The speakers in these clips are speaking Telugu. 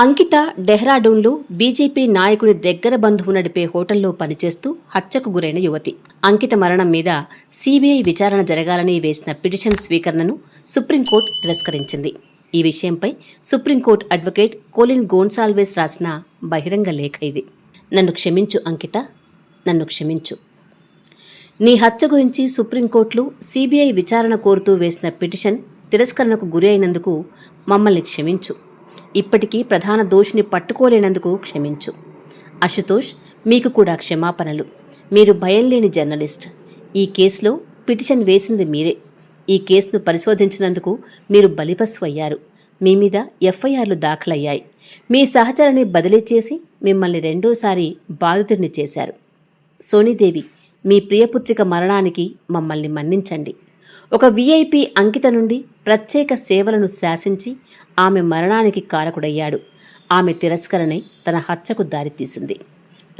అంకిత డెహ్రాడూన్లో బీజేపీ నాయకుని దగ్గర బంధువు నడిపే హోటల్లో పనిచేస్తూ హత్యకు గురైన యువతి. అంకిత మరణం మీద సీబీఐ విచారణ జరగాలని వేసిన పిటిషన్ స్వీకరణను సుప్రీంకోర్టు తిరస్కరించింది. ఈ విషయంపై సుప్రీంకోర్టు అడ్వకేట్ కోలిన్ గోన్సాల్వేస్ రాసిన బహిరంగ లేఖ ఇది. నన్ను క్షమించు అంకిత. నన్ను క్షమించు. నీ హత్య గురించి సుప్రీంకోర్టులో సీబీఐ విచారణ కోరుతూ వేసిన పిటిషన్ తిరస్కరణకు గురి అయినందుకు మమ్మల్ని క్షమించు. ఇప్పటికీ ప్రధాన దోషిని పట్టుకోలేనందుకు క్షమించు. అశుతోష్ మీకు కూడా క్షమాపణలు. మీరు భయం లేని జర్నలిస్ట్. ఈ కేసులో పిటిషన్ వేసింది మీరే. ఈ కేసును పరిశోధించినందుకు మీరు బలిపస్సు అయ్యారు మీ మీద ఎఫ్ఐఆర్లు దాఖలయ్యాయి. మీ సహచరాన్ని బదిలీ చేసి మిమ్మల్ని రెండోసారి బాధితుడిని చేశారు. సోనీదేవి మీ ప్రియపుత్రిక మరణానికి మమ్మల్ని మన్నించండి. ఒక వీఐపీ అంకిత నుండి ప్రత్యేక సేవలను శాసించి ఆమె మరణానికి కారకుడయ్యాడు. ఆమె తిరస్కరణే తన హత్యకు దారితీసింది.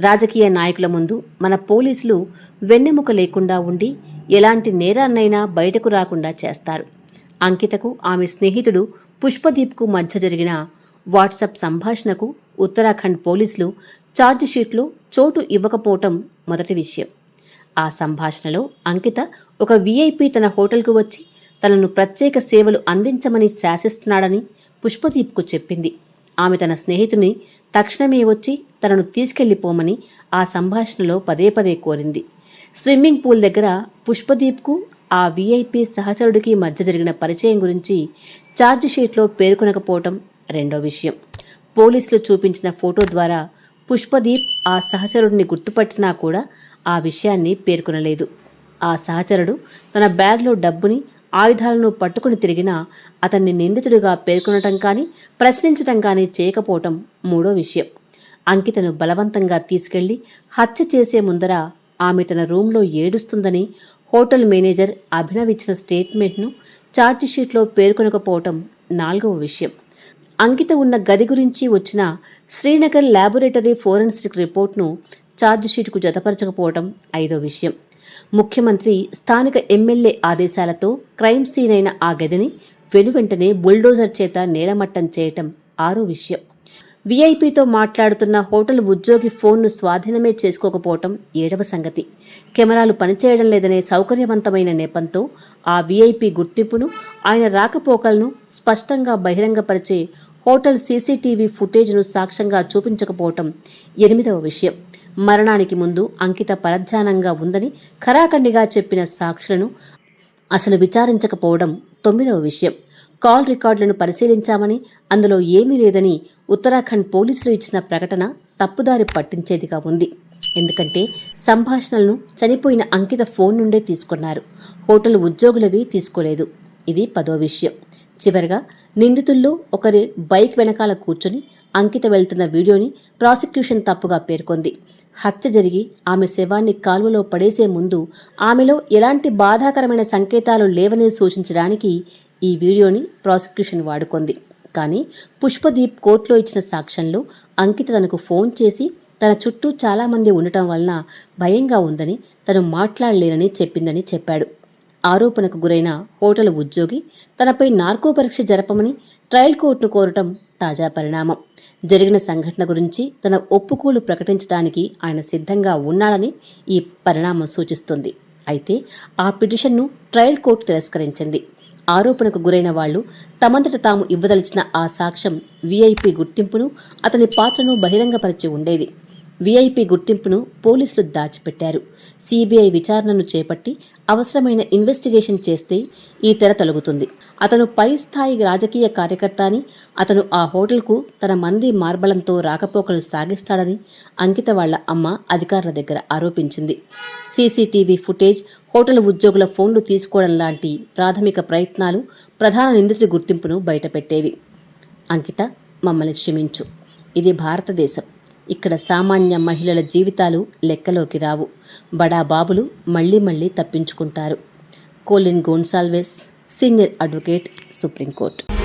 రాజకీయ నాయకుల ముందు మన పోలీసులు వెన్నెముక లేకుండా ఉండి ఎలాంటి నేరాన్నైనా బయటకు రాకుండా చేస్తారు. అంకితకు ఆమె స్నేహితుడు పుష్పదీప్కు మధ్య జరిగిన వాట్సాప్ సంభాషణకు ఉత్తరాఖండ్ పోలీసులు ఛార్జిషీట్లో చోటు ఇవ్వకపోవటం మొదటి విషయం. ఆ సంభాషణలో అంకిత ఒక వీఐపీ తన హోటల్కు వచ్చి తనను ప్రత్యేక సేవలు అందించమని శాసిస్తున్నాడని పుష్పదీప్కు చెప్పింది. ఆమె తన స్నేహితుని తక్షణమే వచ్చి తనను తీసుకెళ్ళిపోమని ఆ సంభాషణలో పదే పదే కోరింది. స్విమ్మింగ్ పూల్ దగ్గర పుష్పదీప్కు ఆ వీఐపీ సహచరుడికి మధ్య జరిగిన పరిచయం గురించి ఛార్జిషీట్లో పేర్కొనకపోవటం రెండో విషయం. పోలీసులు చూపించిన ఫోటో ద్వారా పుష్పదీప్ ఆ సహచరుడిని గుర్తుపట్టినా కూడా ఆ విషయాన్ని పేర్కొనలేదు. ఆ సహచరుడు తన బ్యాగ్లో డబ్బుని ఆయుధాలను పట్టుకుని తిరిగినా అతన్ని నిందితుడిగా పేర్కొనటం కానీ ప్రశ్నించటం కానీ చేయకపోవటం మూడో విషయం. అంకితను బలవంతంగా తీసుకెళ్ళి హత్య చేసే ముందర ఆమె తన రూంలో ఏడుస్తుందని హోటల్ మేనేజర్ అభినవ్ ఇచ్చిన స్టేట్మెంట్ను ఛార్జిషీట్లో పేర్కొనకపోవటం నాలుగవ విషయం. అంకిత ఉన్న గది గురించి వచ్చిన శ్రీనగర్ ల్యాబొరేటరీ ఫోరెన్సిక్ రిపోర్ట్ను ఛార్జ్షీట్కు జతపరచకపోవడం ఐదో విషయం. ముఖ్యమంత్రి స్థానిక ఎమ్మెల్యే ఆదేశాలతో క్రైమ్ సీన్ అయిన ఆ గదిని వెనువెంటనే బుల్డోజర్ చేత నేలమట్టం చేయటం ఆరో విషయం. వీఐపీతో మాట్లాడుతున్న హోటల్ ఉద్యోగి ఫోన్ను స్వాధీనమే చేసుకోకపోవటం ఏడవ సంగతి. కెమెరాలు పనిచేయడం లేదనే సౌకర్యవంతమైన నెపంతో ఆ వీఐపీ గుర్తింపును ఆయన రాకపోకలను స్పష్టంగా బహిరంగపరిచే హోటల్ సీసీటీవీ ఫుటేజ్ను సాక్ష్యంగా చూపించకపోవటం ఎనిమిదవ విషయం. మరణానికి ముందు అంకిత పరధ్యానంగా ఉందని ఖరాఖండిగా చెప్పిన సాక్షులను అసలు విచారించకపోవడం తొమ్మిదవ విషయం. కాల్ రికార్డులను పరిశీలించామని అందులో ఏమీ లేదని ఉత్తరాఖండ్ పోలీసులు ఇచ్చిన ప్రకటన తప్పుదారి పట్టించేదిగా ఉంది. ఎందుకంటే సంభాషణలను చనిపోయిన అంకిత ఫోన్ నుండే తీసుకున్నారు. హోటల్ ఉద్యోగులవి తీసుకోలేదు. ఇది పదో విషయం. చివరగా నిందితుల్లో ఒకరి బైక్ వెనకాల కూర్చొని అంకిత వెళ్తున్న వీడియోని ప్రాసిక్యూషన్ తప్పుగా పేర్కొంది. హత్య జరిగి ఆమె శవాన్ని కాలువలో పడేసే ముందు ఆమెలో ఎలాంటి బాధాకరమైన సంకేతాలు లేవని సూచించడానికి ఈ వీడియోని ప్రాసిక్యూషన్ వాడుకుంది. కానీ పుష్పదీప్ కోర్టులో ఇచ్చిన సాక్ష్యంలో అంకిత తనకు ఫోన్ చేసి తన చుట్టూ చాలామంది ఉండటం వలన భయంగా ఉందని తను మాట్లాడలేనని చెప్పిందని చెప్పాడు. ఆరోపణకు గురైన హోటల్ ఉద్యోగి తనపై నార్కో పరీక్ష జరపమని ట్రయల్ కోర్టును కోరటం తాజా పరిణామం. జరిగిన సంఘటన గురించి తన ఒప్పుకోలు ప్రకటించడానికి ఆయన సిద్ధంగా ఉన్నాడని ఈ పరిణామం సూచిస్తుంది. అయితే ఆ పిటిషన్ను ట్రయల్ కోర్టు తిరస్కరించింది. ఆరోపణకు గురైన వాళ్ళు తమంతట తాము ఇవ్వదలిచిన ఆ సాక్ష్యం వీఐపీ గుర్తింపును అతని పాత్రను బహిరంగపరిచి ఉండేది. వీఐపీ గుర్తింపును పోలీసులు దాచిపెట్టారు. సీబీఐ విచారణను చేపట్టి అవసరమైన ఇన్వెస్టిగేషన్ చేస్తే ఈ తెర తొలగుతుంది. అతను పై స్థాయి రాజకీయ కార్యకర్త అని అతను ఆ హోటల్కు తన మంది మార్బలంతో రాకపోకలు సాగిస్తాడని అంకిత వాళ్ళ అమ్మ అధికారుల దగ్గర ఆరోపించింది. సీసీటీవీ ఫుటేజ్ హోటల్ ఉద్యోగుల ఫోన్లు తీసుకోవడం లాంటి ప్రాథమిక ప్రయత్నాలు ప్రధాన నిందితుడి గుర్తింపును బయటపెట్టేవి. అంకిత మమ్మల్ని క్షమించు. ఇది భారతదేశం. ఇక్కడ సామాన్య మహిళల జీవితాలు లెక్కలోకి రావు. బడా బాబులు మళ్ళీ మళ్ళీ తప్పించుకుంటారు. Colin Gonsalves senior advocate supreme court.